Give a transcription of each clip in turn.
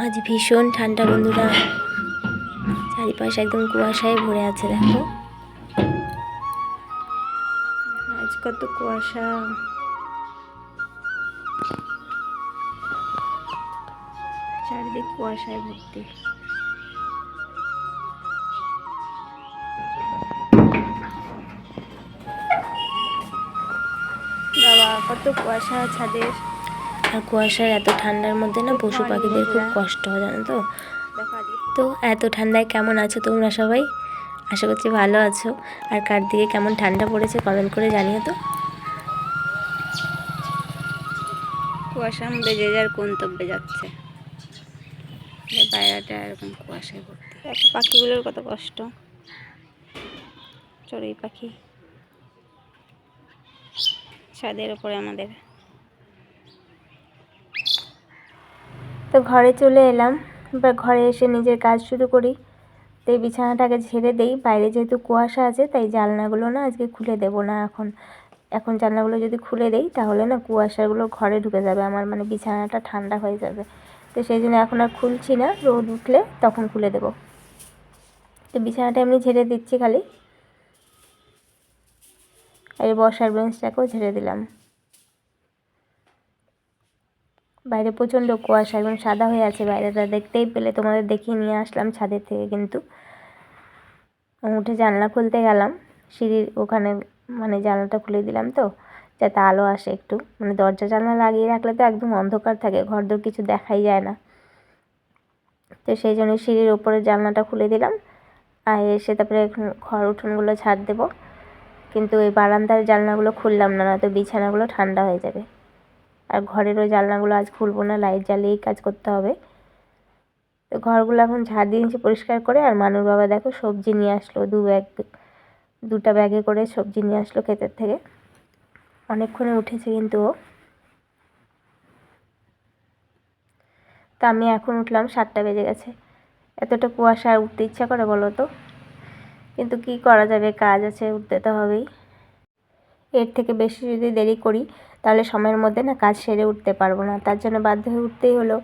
আজ ভীষণ ঠান্ডা বন্ধুরা। চারিপাশে একদম কুয়াশায় ভরে আছে, দেখো। আজ কত কুয়াশা। চারিদিক কুয়াশায় ভর্তি। বাবা, কত কুয়াশা ছাদের। আর কুয়াশার এত ঠান্ডার মধ্যে না পশু পাখিদের খুব কষ্ট হয় জানো তো? তো এত ঠান্ডায় কেমন আছো তোমরা সবাই? আশা করছি ভালো আছো। আর কার দিকে কেমন ঠান্ডা পড়েছে কমেন্ট করে জানিও তো। কুয়াশার মধ্যে যে যার গন্তব্যে যাচ্ছে। বাইরেটা এরকম কুয়াশায় ভর্তি। দেখো পাখিগুলোর কত কষ্ট। চড়ুই পাখি। ছাদের ওপরে আমাদের। তো ঘরে চলে এলাম। বা ঘরে এসে নিজের কাজ শুরু করি। তো এই বিছানাটাকে ঝেড়ে দেই। বাইরে যেহেতু কুয়াশা আছে, তাই জানলাগুলো না আজকে খুলে দেবো না এখন। এখন জানলাগুলো যদি খুলে দেই, তাহলে না কুয়াশাগুলো ঘরে ঢুকে যাবে। আমার মানে বিছানাটা ঠান্ডা হয়ে যাবে। তো সেই জন্য এখন আর খুলছি না। রোদ উঠলে তখন খুলে দেবো। তো বিছানাটা এমনি ঝেড়ে দিচ্ছি খালি। আর এই বসার বেঞ্চটাকেও ঝেড়ে দিলাম। বাইরে প্রচণ্ড কুয়াশা একদম সাদা হয়ে আছে বাইরেটা দেখতেই পেলে। তোমাদের দেখিয়ে নিয়ে আসলাম ছাদের থেকে কিন্তু। উঠে জানলা খুলতে গেলাম, সিঁড়ির ওখানে মানে জানলাটা খুলে দিলাম তো, যাতে আলো আসে একটু। মানে দরজা জানলা লাগিয়ে রাখলে তো একদম অন্ধকার থাকে, ঘরদোর কিছু দেখাই যায় না। তো সেই জন্য সিঁড়ির ওপরে জানলাটা খুলে দিলাম, আর এসে তারপরে ঘর উঠোনগুলো ছাড় দেবো। কিন্তু ওই বারান্দার জানলাগুলো খুললাম না না তো বিছানাগুলো ঠান্ডা হয়ে যাবে। আর ঘরেরও জানলাগুলো আজ খুলবো না লাইট জ্বালিয়েই কাজ করতে হবে। তো ঘরগুলো এখন ঝাড় দিয়েছি পরিষ্কার করে, আর মানুর বাবা দেখো সবজি নিয়ে আসলো, দু ব্যাগ দুটা ব্যাগে করে সবজি নিয়ে আসলো ক্ষেতের থেকে। অনেকক্ষণে উঠেছে কিন্তু ও। তা আমি এখন উঠলাম, সাতটা বেজে গেছে। এতটা কুয়াশা উঠতে ইচ্ছা করে বলো তো? কিন্তু কি করা যাবে, কাজ আছে, উঠতে তো হবেই। এর থেকে বেশি যদি দেরি করি তাহলে সময়ের মধ্যে না কাজ সেরে উঠতে পারব না। তার জন্য বাধ্য হয়ে উঠতেই হলো।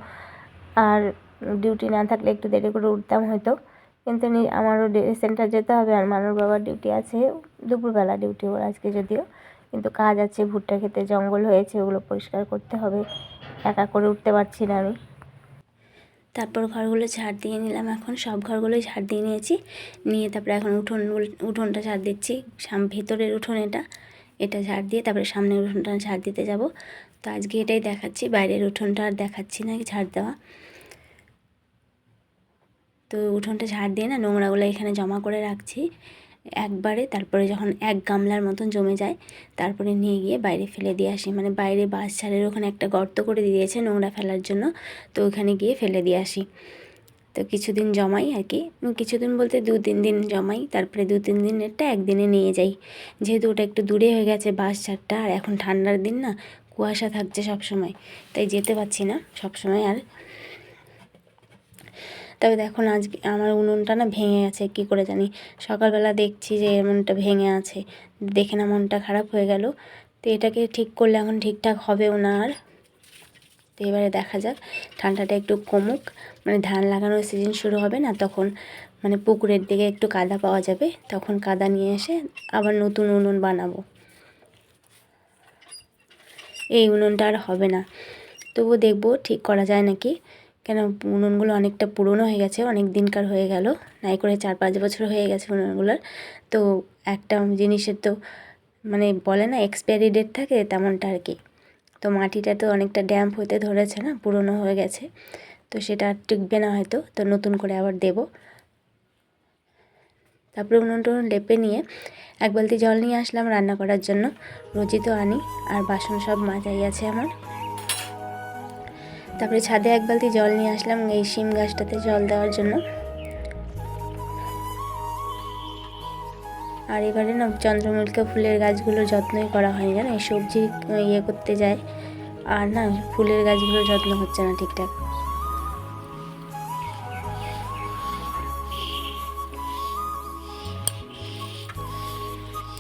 আর ডিউটি না থাকলে একটু দেরি করে উঠতাম হয়তো। কিন্তু আমারও সেন্টার যেতে হবে আর মানুষ বাবার ডিউটি আছে। দুপুরবেলা ডিউটি ওর আজকে যদিও। কিন্তু কাজ আছে, ভুট্টা খেতে জঙ্গল হয়েছে, ওগুলো পরিষ্কার করতে হবে। একা করে উঠতে পারছি না আমি। তারপর ঘরগুলো ঝাড় দিয়ে নিলাম এখন। সব ঘরগুলোই ঝাড় দিয়ে নিয়েছি। নিয়ে তারপরে এখন উঠোন উঠোনটা ঝাড় দিচ্ছি। ভেতরের উঠোন এটা। এটা ঝাড় দিয়ে তারপরে সামনের উঠোনটা ঝাড় দিতে যাব। তো আজকে এটাই দেখাচ্ছি, বাইরের উঠোনটা আর দেখাচ্ছি না, ঝাড় দেওয়া। তো উঠোনটা ঝাড় দিয়ে না নোংরাগুলো এখানে জমা করে রাখছি। একবারে তারপরে যখন এক গামলার মতন জমে যায়, তারপরে নিয়ে গিয়ে বাইরে ফেলে দিয়ে আসি। মানে বাইরে বাস ছাড়ের ওখানে একটা গর্ত করে দিয়েছে নোংরা ফেলার জন্য। তো ওখানে গিয়ে ফেলে দিয়ে আসি। তো কিছুদিন জমাই আর কি। কিছুদিন বলতে দু তিন দিন জমাই, তারপরে দু তিন দিনেরটা একদিনে নিয়ে যাই। যেহেতু ওটা একটু দূরে হয়ে গেছে বাস ছাড়টা, আর এখন ঠান্ডার দিন না, কুয়াশা থাকছে সব সময় তাই যেতে পারছি না সব সময় আর। তবে দেখুন আজকে আমার উনুনটা না ভেঙে গেছে, কী করে জানি। সকালবেলা দেখছি যে এমনটা ভেঙে আছে, দেখে না মনটা খারাপ হয়ে গেল। তো এটাকে ঠিক করলে এখন ঠিকঠাক হবেও না আর। তো এবারে দেখা যাক। ঠান্ডাটা একটু কমুক। মানে ধান লাগানোর সিজন শুরু হবে না, তখন মানে পুকুরের দিকে একটু কাদা পাওয়া যাবে, তখন কাদা নিয়ে এসে আবার নতুন উনুন বানাবো। এই উনুনটা আর হবে না। তবু দেখব ঠিক করা যায় নাকি? কেন উনুনগুলো অনেকটা পুরনো হয়ে গেছে, অনেক দিনকার হয়ে গেল। নাই করে চার পাঁচ বছর হয়ে গেছে উনুনগুলোর। তো একটা জিনিসের তো মানে বলে না এক্সপায়ারি ডেট থাকে তেমনটা আর কি। তো মাটিটা তো অনেকটা ড্যাম্প হতে ধরেছে না, পুরনো হয়ে গেছে। তো সেটা টিকবে না হয়তো, তো নতুন করে আবার দেবো। তারপরে উনুন টুনুন লেপে নিয়ে এক বালতি জল নিয়ে আসলাম রান্না করার জন্য। রোজই তো আনি, আর বাসন সব মাজাই আছে আমার। তারপরে ছাদে এক বালতি জল নিয়ে আসলাম এই শিম গাছটাতে জল দেওয়ার জন্য। আর এবারে না চন্দ্রমল্লিকা ফুলের গাছগুলোর যত্নই করা হয়নি জানো, এই সবজি ইয়ে করতে যায়। আর না, ফুলের গাছগুলোর যত্ন হচ্ছে না ঠিকঠাক।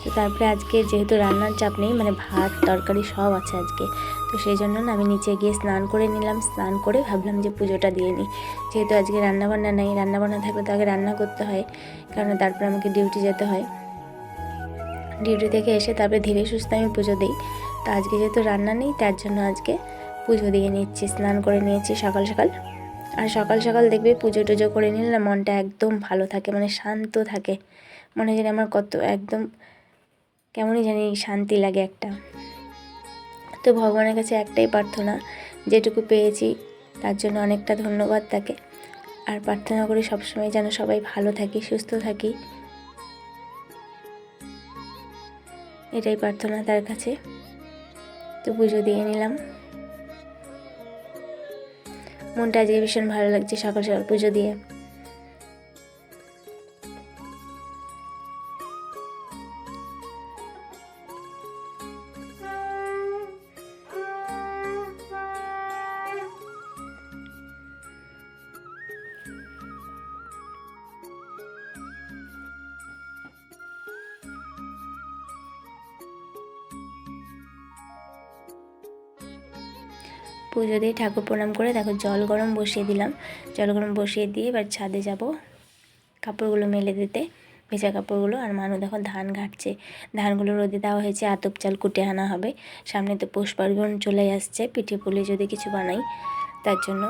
তো তারপরে আজকে যেহেতু রান্নার চাপ নেই মানে ভাত, তরকারি সব আছে আজকে, তো সেই জন্য না আমি নিচে গিয়ে স্নান করে নিলাম। স্নান করে ভাবলাম যে পুজোটা দিয়ে নিই। যেহেতু আজকে রান্নাবান্না নেই, রান্নাবান্না থাকলে তো আগে রান্না করতে হয় কারণ তারপর আমাকে ডিউটি যেতে হয়। ডিউটি থেকে এসে তারপরে ধীরে সুস্থে আমি পুজো দিই। তো আজকে যেহেতু রান্না নেই, তার জন্য আজকে পুজো দিয়ে নিচ্ছি, স্নান করে নিয়েছি সকাল সকাল। আর সকাল সকাল দেখবে পুজো টুজো করে নিলে না মনটা একদম ভালো থাকে মানে শান্ত থাকে। মনে যেন আমার কত একদম কেমনই জানি শান্তি লাগে একটা। তো ভগবানের কাছে একটাই প্রার্থনা, যেটুকু পেয়েছি তার জন্য অনেকটা ধন্যবাদ তাকে। আর প্রার্থনা করি সবসময় যেন সবাই ভালো থাকি, সুস্থ থাকি। এটাই প্রার্থনা তার কাছে। তো পুজো দিয়ে নিলাম। মনটা আজকে ভীষণ ভালো লাগছে সকাল সকাল পুজো দিয়ে। পুজো দিয়ে ঠাকুর প্রণাম করে দেখো জল গরম বসিয়ে দিলাম। জল গরম বসিয়ে দিয়ে এবার ছাদে যাব কাপড়গুলো মেলে দিতে। ভেজা কাপড়গুলো আর মানু দেখো ধান ঘাটছে। ধানগুলো রোদে দেওয়া হয়েছে, আতপ চাল কুটে আনা হবে। সামনে তো পৌষ পার্বণ চলে আসছে, পিঠে পুলি যদি কিছু বানাই, তার জন্য।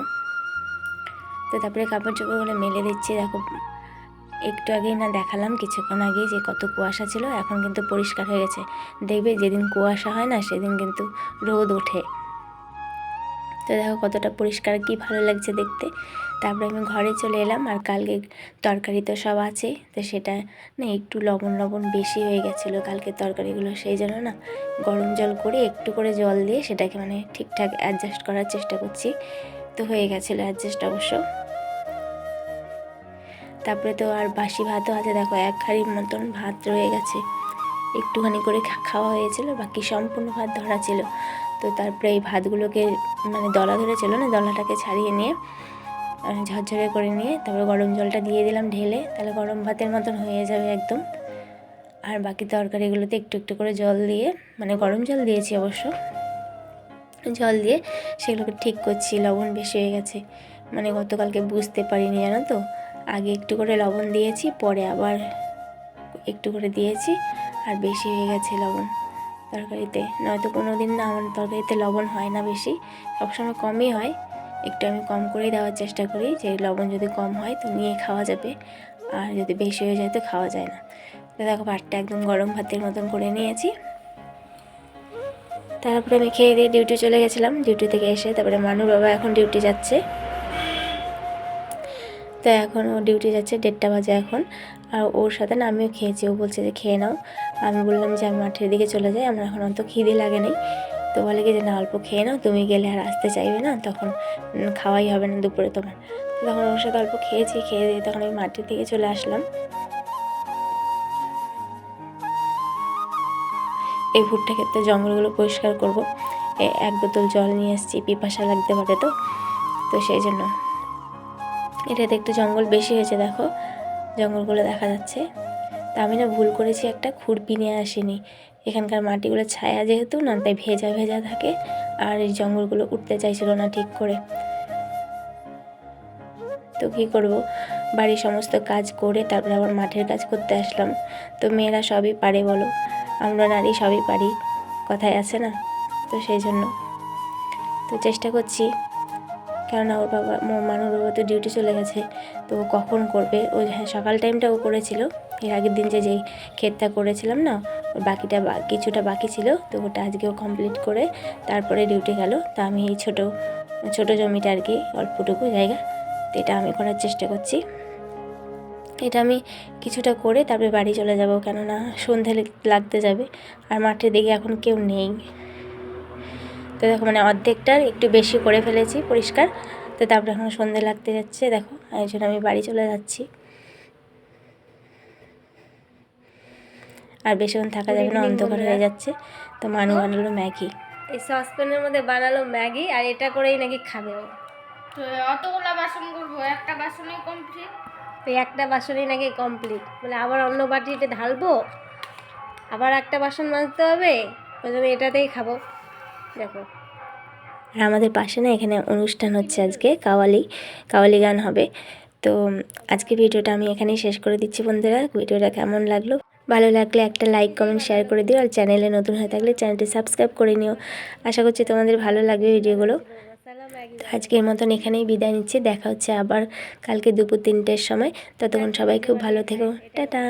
তো তারপরে কাপড় চোপড়গুলো মেলে দিচ্ছি, দেখো। একটু আগেই না দেখালাম, কিছুক্ষণ আগেই যে কত কুয়াশা ছিল, এখন কিন্তু পরিষ্কার হয়ে গেছে। দেখবে যেদিন কুয়াশা হয় না, সেদিন কিন্তু রোদ ওঠে। তো দেখো কতটা পরিষ্কার, কি ভালো লাগছে দেখতে। তারপরে আমি ঘরে চলে এলাম আর কালকে তরকারি তো সব আছে, তো সেটা না একটু লবণ লবণ বেশি হয়ে গেছিল কালকে তরকারিগুলো, সেই জন্য না গরম জল করে একটু করে জল দিয়ে সেটাকে মানে ঠিকঠাক অ্যাডজাস্ট করার চেষ্টা করছি। তো হয়ে গেছিল অ্যাডজাস্ট অবশ্য। তারপরে তো আর বাসি ভাতও আছে, দেখো এক হাঁড়ির মতন ভাত রয়ে গেছে। একটুখানি করে খাওয়া হয়েছিল, বাকি সম্পূর্ণ ভাত ধরা ছিল। তো তারপরে এই ভাতগুলোকে মানে দলা ধরে ধরেছিল না দলাটাকে ছাড়িয়ে নিয়ে আহ, ঝরঝরে করে নিয়ে তারপরে গরম জলটা দিয়ে দিলাম ঢেলে তাহলে গরম ভাতের মতন হয়ে যাবে একদম। আর বাকি তরকারিগুলোতে একটু একটু করে জল দিয়ে মানে গরম জল দিয়েছি অবশ্য জল দিয়ে সেগুলোকে ঠিক করছি লবণ বেশি হয়ে গেছে মানে গতকালকে বুঝতে পারিনি জানো তো। আগে একটু করে লবণ দিয়েছি পরে আবার একটু করে দিয়েছি আর বেশি হয়ে গেছে লবণ। তরকারিতে। নয়তো কোনো দিন না আমার তরকারিতে লবণ হয় না বেশি। সবসময় কমই হয়। একটু আমি কম করেই দেওয়ার চেষ্টা করি। যে লবণ যদি কম হয় তো নিয়ে খাওয়া যাবে। আর যদি বেশি হয়ে যায় তো খাওয়া যায় না। তো দেখো ভাতটা একদম গরম ভাতের মতন করে নিয়েছি। তারপরে আমি খেয়ে দিয়ে ডিউটি চলে গেছিলাম। ডিউটি থেকে এসে তারপরে মানু বাবা এখন ডিউটি যাচ্ছে। তো এখন ও ডিউটি যাচ্ছে দেড়টা বাজে এখন। আর ওর সাথে না আমিও খেয়েছি। ও বলছে যে, খেয়ে নাও। আমি বললাম যে, আমি মাঠের দিকে চলে যাই। আমার এখন অত খিদে লাগে নাই। তো বলে কি যে, না, অল্প খেয়ে নাও। তুমি গেলে আর আসতে চাইবে না। তখন খাওয়াই হবে না দুপুরে তোমার। তখন ওর সাথে অল্প খেয়েছি, খেয়ে দিয়ে তখন আমি মাঠের দিকে চলে আসলাম। এই ভুট্টা ক্ষেত্রে জঙ্গলগুলো পরিষ্কার করব। এক বোতল জল নিয়ে এসেছি, পিপাসা লাগতে পারে তো? তো সেই জন্য। এটাতে একটু জঙ্গল বেশি হয়েছে, দেখো। জঙ্গলগুলো দেখা যাচ্ছে। তা আমি না ভুল করেছি, একটা খুরপি নিয়ে আসিনি। এখানকার মাটিগুলো ছায়া যেহেতু না, তাই ভেজা ভেজা থাকে। আর এই জঙ্গলগুলো উঠতে চাইছিল না ঠিক করে। তো কী করব? বাড়ির সমস্ত কাজ করে তারপরে আবার মাঠের কাজ করতে আসলাম। তো মেয়েরা সবই পারে বলো? আমরা নারী সবই পারি। কথায় আছে না? তো সেই জন্য। তো চেষ্টা করছি। কেননা ওর বাবা মো- মানুর বাবা তো ডিউটি চলে গেছে, তো কখন করবে? ও হ্যাঁ সকাল টাইমটা ও করেছিল, এর আগের দিন যে যেই ক্ষেতটা করেছিলাম না, ওর বাকিটা কিছুটা বাকি ছিল, তো ওটা আজকেও কমপ্লিট করে তারপরে ডিউটি গেল। তা আমি এই ছোটো ছোটো জমিটা আর কি অল্পটুকু জায়গা, তো এটা আমি করার চেষ্টা করছি। এটা আমি কিছুটা করে তারপরে বাড়ি চলে যাব, কেননা সন্ধে লেগ- লাগতে যাবে, আর মাঠের দিকে এখন কেউ নেই। তো দেখো মানে অর্ধেকটার একটু বেশি করে ফেলেছি পরিষ্কার। তো তারপরে এখন সন্ধে লাগতে যাচ্ছে দেখো এই জন্য আমি বাড়ি চলে যাচ্ছি। আর বেশিক্ষণ থাকা যাবে না অন্ধকার হয়ে যাচ্ছে। তো মানু বানালো ম্যাগি। এই সসপ্যানের মধ্যে বানালো ম্যাগি আর এটা করেই নাকি খাবে ও। তো অতগুলো বাসন করব একটা বাসনে কমপ্লিট তো একটা বাসনই নাকি কমপ্লিট বলে আবার অন্য বাটিতে ঢালবো আবার একটা বাসন মাজতে হবে ওই জন্য এটাতেই খাব। দেখো। আর আমাদের পাশে না এখানে অনুষ্ঠান হচ্ছে আজকে, কাওয়ালি কাওয়ালি গান হবে। তো আজকে ভিডিওটা আমি এখানেই শেষ করে দিচ্ছি বন্ধুরা। ভিডিওটা কেমন লাগল? ভালো লাগলে একটা লাইক কমেন্ট শেয়ার করে দিও। আর চ্যানেলে নতুন হয়ে থাকলে চ্যানেলটি সাবস্ক্রাইব করে নিও। আশা করছি তোমাদের ভালো লাগবে ভিডিওগুলো। তো আজকের মতন এখানেই বিদায় নিচ্ছি। দেখা হচ্ছে আবার কালকে দুপুর তিনটের সময়। ততক্ষণ সবাই খুব ভালো থেকো। টাটা।